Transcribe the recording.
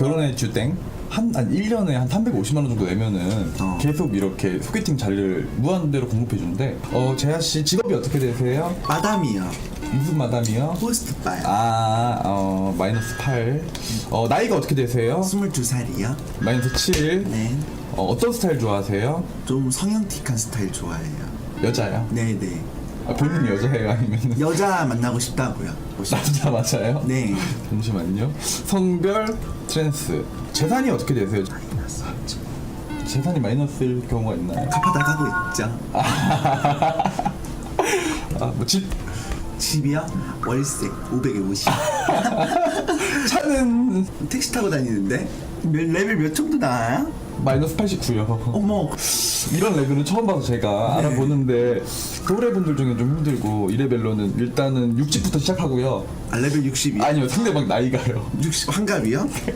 결혼해 주땡 한, 한 1년에 한 350만 원 정도 내면은 어. 계속 이렇게 소개팅 자리를 무한대로 공급해 주는데 어 재하 씨 직업이 어떻게 되세요? 마담이요. 무슨 마담이요? 호스트바요. 아, 어, 마이너스 8. 어, 나이가 어떻게 되세요? 22살이요. 마이너스 7. 네. 어, 어떤 스타일 좋아하세요? 좀 성형틱한 스타일 좋아해요. 여자요? 네네. 아, 본인이 여자예요? 아니면 여자 만나고 싶다고요. 남자 맞아요? 네. 잠시만요. 성별 트랜스. 재산이 어떻게 되세요? 재산이 마이너스일 경우가 있나요? 갚아나가고 있죠. 아, 뭐 집, 집이요? 월세 550. 차는 택시 타고 다니는데 몇, 레벨 몇 정도 나와요? 마이너스 89요. 어머 이런 레벨은 처음 봐서 제가 네. 알아보는데 또래분들 중에 좀 힘들고 이 레벨로는 일단은 60부터 시작하고요. 아, 레벨 60이요? 아니요 상대방 나이가요. 60 환갑이요?